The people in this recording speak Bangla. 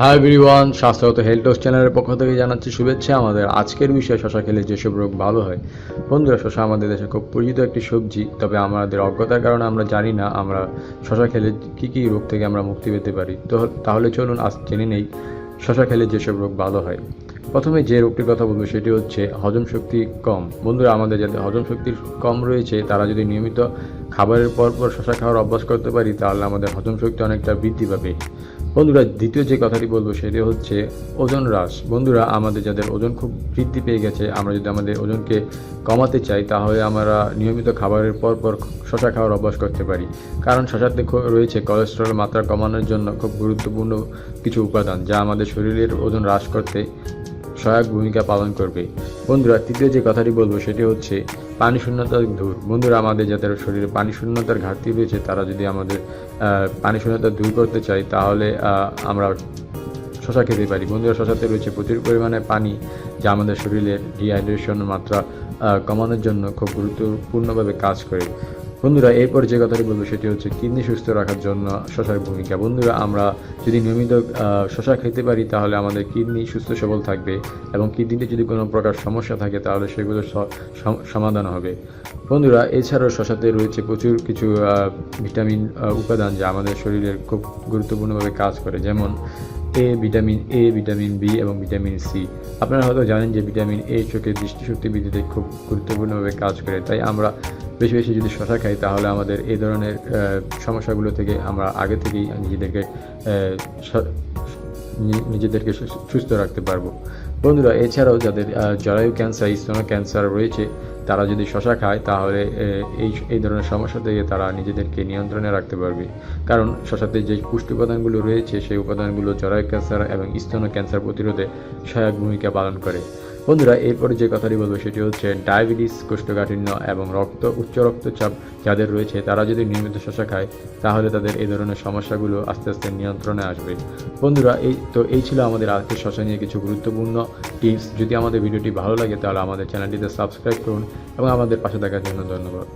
হাই এভরিওয়ান স্বাস্থ্যগত হেলথ চ্যানেলের পক্ষ থেকে জানাচ্ছি শুভেচ্ছা। আমাদের আজকের বিষয়ে শশা খেলে যেসব রোগ ভালো হয়। বন্ধুরা, শশা আমাদের দেশে খুব পরিচিত একটি সবজি, তবে আমাদের অজ্ঞতার কারণে আমরা জানি না আমরা শশা খেলে কী কী রোগ থেকে আমরা মুক্তি পেতে পারি। তো তাহলে চলুন আজ জেনে নেই শশা খেলে যেসব রোগ ভালো হয়। প্রথমে যে রোগটির কথা বলব সেটি হচ্ছে হজম শক্তি কম। বন্ধুরা, আমাদের যাদের হজম শক্তি কম রয়েছে, তারা যদি নিয়মিত খাবারের পর পর শশা খাওয়ার অভ্যাস করতে পারি, তাহলে আমাদের হজম শক্তি অনেকটা বৃদ্ধি পাবে। বন্ধুরা, দ্বিতীয় যে কথাটি বলব সেটি হচ্ছে ওজন হ্রাস। বন্ধুরা, আমাদের যাদের ওজন খুব বৃদ্ধি পেয়ে গেছে, আমরা যদি আমাদের ওজনকে কমাতে চাই, তাহলে আমরা নিয়মিত খাবারের পর পর শশা খাওয়ার অভ্যাস করতে পারি। কারণ শশাতে রয়েছে কোলেস্টেরল মাত্রা কমানোর জন্য খুব গুরুত্বপূর্ণ কিছু উপাদান, যা আমাদের শরীরের ওজন হ্রাস করতে সহায়ক ভূমিকা পালন করবে। বন্ধুরা, তৃতীয় যে কথাটি বলব সেটি হচ্ছে, পানি শূন্যতা দূর। বন্ধুরা, আমাদের যাদের শরীরে পানি শূন্যতার ঘাটতি রয়েছে, তারা যদি আমাদের পানি শূন্যতা দূর করতে চাই তাহলে আমরা শশা খেতে পারি। বন্ধুরা, শশাতে রয়েছে প্রচুর পরিমাণে পানি, যা আমাদের শরীরের ডিহাইড্রেশনের মাত্রা কমানোর জন্য খুব গুরুত্বপূর্ণভাবে কাজ করে। বন্ধুরা এরপর যে কথাটি বলব সেটি হচ্ছে কিডনি সুস্থ রাখার জন্য শশার ভূমিকা। বন্ধুরা, আমরা যদি নিয়মিত শশা খেতে পারি, তাহলে আমাদের কিডনি সুস্থ সবল থাকবে এবং কিডনিতে যদি কোনো প্রকার সমস্যা থাকে, তাহলে সেগুলো সমাধান হবে। বন্ধুরা, এছাড়াও শশাতে রয়েছে প্রচুর কিছু ভিটামিন উপাদান যা আমাদের শরীরের খুব গুরুত্বপূর্ণভাবে কাজ করে। যেমন A, vitamin A, vitamin B এবং ভিটামিন সি। আপনারা হয়তো জানেন যে ভিটামিন এ চোখের দৃষ্টিশক্তি বৃদ্ধিতে খুব গুরুত্বপূর্ণভাবে কাজ করে। তাই আমরা বেশি বেশি যদি শশা খাই, তাহলে আমাদের এই ধরনের সমস্যাগুলো থেকে আমরা আগে থেকেই নিজেদেরকে নিজেদেরকে সুস্থ রাখতে পারব। বন্ধুরা, এছাড়াও যাদের জরায়ু ক্যান্সার, স্তন ক্যান্সার রয়েছে, তারা যদি শশা খায়, তাহলে এই এই ধরনের সমস্যা থেকে তারা নিজেদেরকে নিয়ন্ত্রণে রাখতে পারবে। কারণ শশাতে যে পুষ্টি উপাদানগুলো রয়েছে, সেই উপাদানগুলো জরায়ু ক্যান্সার এবং স্তন ক্যান্সার প্রতিরোধে সহায়ক ভূমিকা পালন করে। বন্ধুরা, এরপরে যে কথাটি বলব সেটি হচ্ছে, ডায়াবেটিস, কোষ্ঠকাঠিন্য এবং রক্ত, উচ্চ রক্তচাপ যাদের রয়েছে, তারা যদি নিয়মিত শশা খায়, তাহলে তাদের এই ধরনের সমস্যাগুলো আস্তে আস্তে নিয়ন্ত্রণে আসবে। বন্ধুরা, এই তো এই ছিল আমাদের আজকের শশা নিয়ে কিছু গুরুত্বপূর্ণ টিপস। যদি আমাদের ভিডিওটি ভালো লাগে, তাহলে আমাদের চ্যানেলটিতে সাবস্ক্রাইব করুন এবং আমাদের পাশে থাকার জন্য ধন্যবাদ।